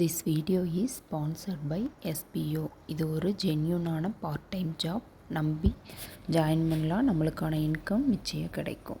This video is sponsored by SPO இது ஒரு ஜென்யூனான பார்ட் டைம் ஜாப் நம்பி ஜாயின் பண்ணலாம். நம்மளுக்கான இன்கம் நிச்சயம் கிடைக்கும்.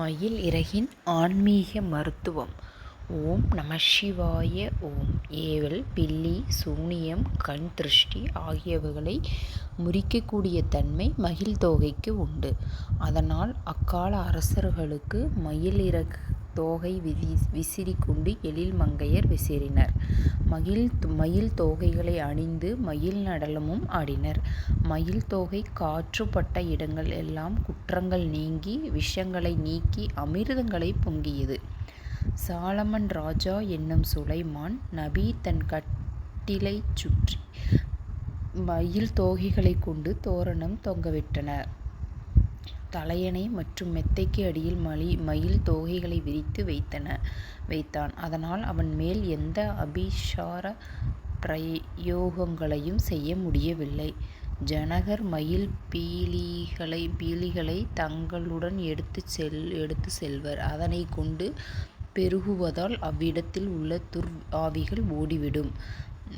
மயில் இறகின் ஆன்மீக மருத்துவம். ஓம் நம சிவாய ஓம் ஏவல் பில்லி சூனியம் கண் திருஷ்டி ஆகியவைகளை முறிக்கக்கூடிய தன்மை மயில் தொகைக்கு உண்டு. அதனால் அக்கால அரசர்களுக்கு மயில் இறகு தோகை விதி விசிறி கொண்டு எழில் மங்கையர் விசிறினர். மயில் மயில் தோகைகளை அணிந்து மயில் நடனமும் ஆடினர். மயில் தோகை காற்றுப்பட்ட இடங்கள் எல்லாம் குற்றங்கள் நீங்கி விஷங்களை நீக்கி அமிர்தங்களை பொங்கியது. சாலமன் ராஜா என்னும் சுலைமான் நபி தன் கட்டிலை சுற்றி மயில் தோகைகளை கொண்டு தோரணம் தொங்கவிட்டனர். தலையணை மற்றும் மெத்தைக்கு அடியில் மலி மயில் தோகைகளை விரித்து வைத்தன வைத்தான். அதனால் அவன் மேல் எந்த அபிசார பிரயோகங்களையும் செய்ய முடியவில்லை. ஜனகர் மயில் பீலிகளை பீலிகளை தங்களுடன் எடுத்து செல் எடுத்து செல்வர். அதனை கொண்டு பெருகுவதால் அவ்விடத்தில் உள்ள துர் ஆவிகள் ஓடிவிடும்.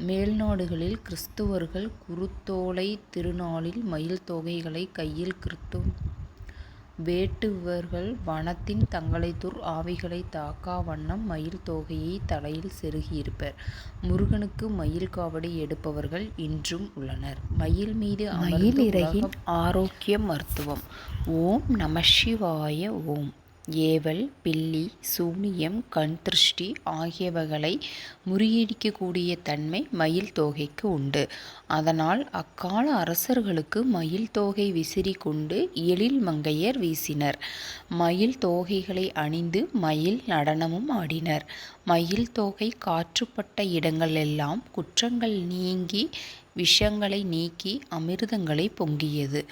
மேல்நாடுகளில் கிறிஸ்துவர்கள் குருத்தோலை திருநாளில் மயில் தொகைகளை கையில் கிறிஸ்து வேட்டுவர்கள் வனத்தின் தங்களை துர் ஆவிகளை தாக்கா வண்ணம் மயில் தோகையை தலையில் செருகியிருப்பர் முருகனுக்கு மயில் காவடி எடுப்பவர்கள் இன்றும் உள்ளனர். மயில் மீது மயில் இறகின் ஆரோக்கிய மருத்துவம். ஓம் நம சிவாய ஓம். ஏவல் பில்லி சூனியம் கண் திருஷ்டி ஆகியவைகளை முறியடிக்கக்கூடிய தன்மை மயில் தோகைக்கு உண்டு. அதனால் அக்கால அரசர்களுக்கு மயில் தோகை விசிறி கொண்டு எழில் மங்கையர் வீசினர். மயில் தோகைகளை அணிந்து மயில் நடனமும் ஆடினர். மயில் தோகை காற்றுப்பட்ட இடங்களெல்லாம் குற்றங்கள் நீங்கி விஷங்களை நீக்கி அமிர்தங்களை பொங்கியது.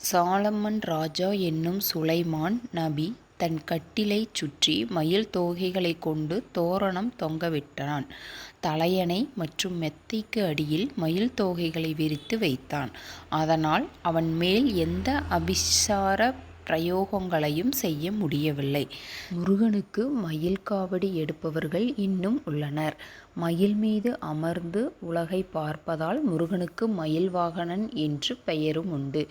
சாலமன் ராஜா என்னும் சுலைமான் நபி தன் கட்டிலை சுற்றி மயில் தோகைகளை கொண்டு தோரணம் தொங்கவிட்டான் தலையணை மற்றும் மெத்தைக்கு அடியில் மயில் தோகைகளை விரித்து வைத்தான். அதனால் அவன் மேல் எந்த அபிசார பிரயோகங்களையும் செய்ய முடியவில்லை. முருகனுக்கு மயில் காவடி எடுப்பவர்கள் இன்னும் உள்ளனர். மயில் மீது அமர்ந்து உலகை பார்ப்பதால் முருகனுக்கு மயில் வாகனன் என்று பெயரும் உண்டு.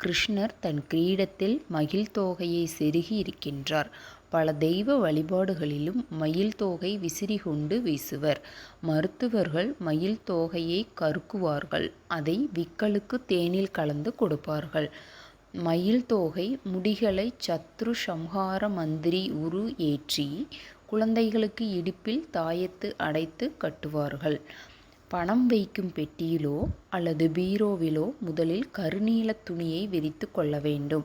கிருஷ்ணர் தன் கிரீடத்தில் மயில் தோகையை செருகி இருக்கின்றார். பல தெய்வ வழிபாடுகளிலும் மயில் தோகை விசிறி கொண்டு வீசுவர். மருத்துவர்கள் மயில் தோகையை கருக்குவார்கள். அதை விக்கலுக்கு தேனில் கலந்து கொடுப்பார்கள். மயில் தோகை முடிகளை சத்ரு சம்ஹார மந்திரி உரு ஏற்றி குழந்தைகளுக்கு இடுப்பில் தாயத்து அடைத்து கட்டுவார்கள். பணம் வைக்கும் பெட்டியிலோ அல்லது பீரோவிலோ முதலில் கருநீல துணியை விரித்து கொள்ள வேண்டும்.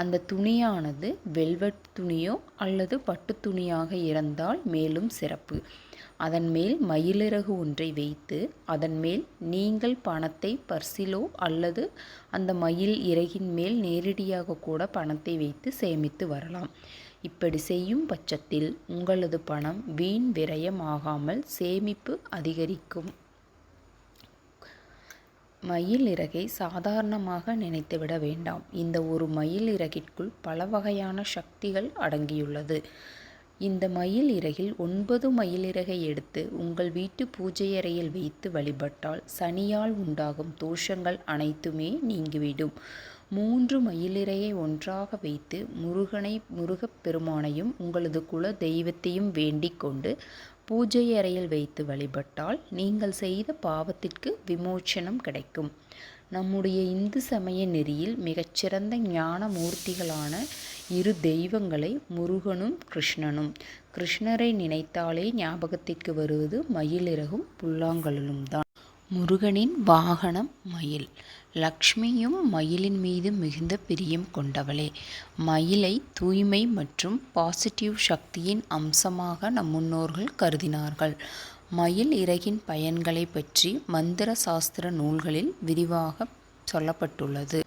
அந்த துணியானது வெல்வெட் துணியோ அல்லது பட்டு துணியாக இருந்தால் மேலும் சிறப்பு. அதன் மேல் மயிலிறகு ஒன்றை வைத்து அதன் மேல் நீங்கள் பணத்தை பர்சிலோ அல்லது அந்த மயில் இறகின் மேல் நேரடியாக கூட பணத்தை வைத்து சேமித்து வரலாம். இப்படி செய்யும் பட்சத்தில் உங்களது பணம் வீண் விரயமாகாமல் சேமிப்பு அதிகரிக்கும். மயில் இறகை சாதாரணமாக நினைத்துவிட வேண்டாம். இந்த ஒரு மயில் இறகிற்குள் பல வகையான சக்திகள் அடங்கியுள்ளது. இந்த மயில் இறகில் ஒன்பது மயிலிறகை எடுத்து உங்கள் வீட்டு பூஜையறையில் வைத்து வழிபட்டால் சனியால் உண்டாகும் தோஷங்கள் அனைத்துமே நீங்கிவிடும். மூன்று மயிலிறையை ஒன்றாக வைத்து முருகனை முருகப் பெருமானையும் உங்களது குல தெய்வத்தையும் வேண்டிக் கொண்டு பூஜை அறையில் வைத்து வழிபட்டால் நீங்கள் செய்த பாவத்திற்கு விமோச்சனம் கிடைக்கும். நம்முடைய இந்து சமய நெறியில் மிகச்சிறந்த ஞான மூர்த்திகளான இரு தெய்வங்களை முருகனும் கிருஷ்ணனும். கிருஷ்ணரை நினைத்தாலே ஞாபகத்திற்கு வருவது மயிலிறகும் புல்லாங்கலும் தான் முருகனின் வாகனம் மயில். லக்ஷ்மியும் மயிலின் மீது மிகுந்த பிரியம் கொண்டவளே. மயிலை தூய்மை மற்றும் பாசிட்டிவ் சக்தியின் அம்சமாக நம் முன்னோர்கள் கருதினார்கள். மயில் இறகின் பயன்களை பற்றி மந்திர சாஸ்திர நூல்களில் விரிவாக சொல்லப்பட்டுள்ளது.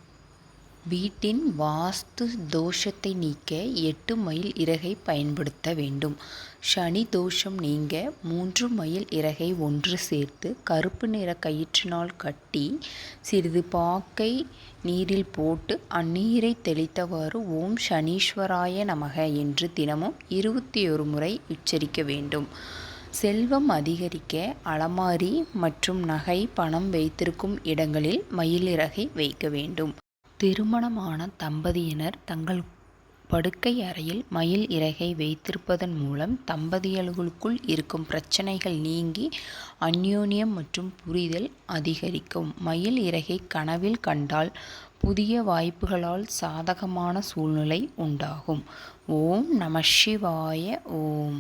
வீட்டின் வாஸ்து தோஷத்தை நீக்க எட்டு மயில் இறகை பயன்படுத்த வேண்டும். சனி தோஷம் நீங்க மூன்று மயில் இறகை ஒன்று சேர்த்து கருப்பு நிற கயிற்றினால் கட்டி சிறிது பாக்கை நீரில் போட்டு அந்நீரை தெளித்தவாறு ஓம் சனீஸ்வராய நமக என்று தினமும் இருபத்தி ஒரு முறை உச்சரிக்க வேண்டும். செல்வம் அதிகரிக்க அலமாரி மற்றும் நகை பணம் வைத்திருக்கும் இடங்களில் மயிலிறகை வைக்க வேண்டும். திருமணமான தம்பதியினர் தங்கள் படுக்கை அறையில் மயில் இறகை வைத்திருப்பதன் மூலம் தம்பதியர்களுக்குள் இருக்கும் பிரச்சனைகள் நீங்கி அந்யோன்யம் மற்றும் புரிதல் அதிகரிக்கும். மயில் இறகை கனவில் கண்டால் புதிய வாய்ப்புகளால் சாதகமான சூழ்நிலை உண்டாகும். ஓம் நம சிவாய ஓம்.